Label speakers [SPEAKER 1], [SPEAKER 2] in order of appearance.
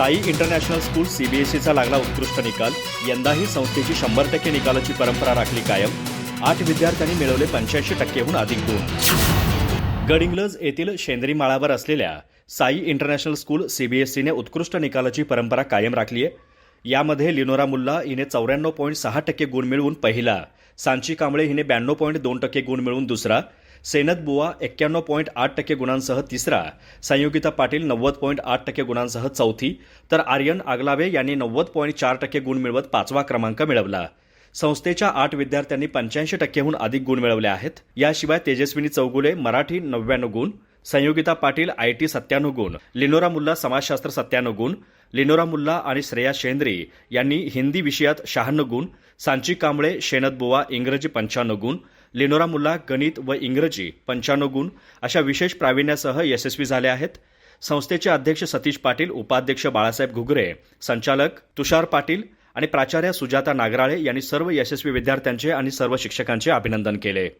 [SPEAKER 1] Sai international school सीबीएसईचा लागला उत्कृष्ट निकाल. यंदाही संस्थेची शंभर टक्के निकालाची परंपरा राखली कायम. आठ विद्यार्थ्यांनी मिळवले पंच्याऐंशी टक्केहून अधिक गुण. गडिंग्लज येथील शेंद्री माळावर असलेल्या साई इंटरनॅशनल स्कूल सीबीएसईने उत्कृष्ट निकालाची परंपरा कायम राखली आहे. यामध्ये लिनोरा मुल्ला हिने चौऱ्याण्णव पॉईंट सहा टक्के गुण मिळवून पहिला. सांची कांबळे हिने ब्याण्णव पॉईंट दोन टक्के गुण मिळवून दुसरा. सेनत बुवा एक्क्याण्णव पॉईंट आठ टक्के गुणांसह तिसरा. संयोगिता पाटील नव्वद पॉईंट आठ टक्के गुणांसह चौथी. तर आर्यन आगलावे यांनी नव्वद पॉईंट चार टक्के गुण मिळवत पाचवा क्रमांक मिळवला. संस्थेच्या आठ विद्यार्थ्यांनी पंच्याऐंशी टक्केहून अधिक गुण मिळवले आहेत. याशिवाय तेजस्विनी चौगुले मराठी नव्याण्णव गुण संयोगिता पाटील आय टी सत्त्याण्णव गुण लिनोरा मुल्ला समाजशास्त्र सत्त्याण्णव गुण लिनोरा मुल्ला आणि श्रेया शेंद्री यांनी हिंदी विषयात शहाण्णव गुण सांची कांबळे शेनत बुवा इंग्रजी पंच्याण्णव गुण लिनोरा मुल्ला गणित व इंग्रजी पंच्याण्णव गुण अशा विशेष प्रावीण्यासह यशस्वी झाले आहेत. संस्थेचे अध्यक्ष सतीश पाटील उपाध्यक्ष बाळासाहेब घुगरे संचालक तुषार पाटील आणि प्राचार्य सुजाता नागराळे यांनी सर्व यशस्वी विद्यार्थ्यांचे आणि सर्व शिक्षकांचे अभिनंदन केले.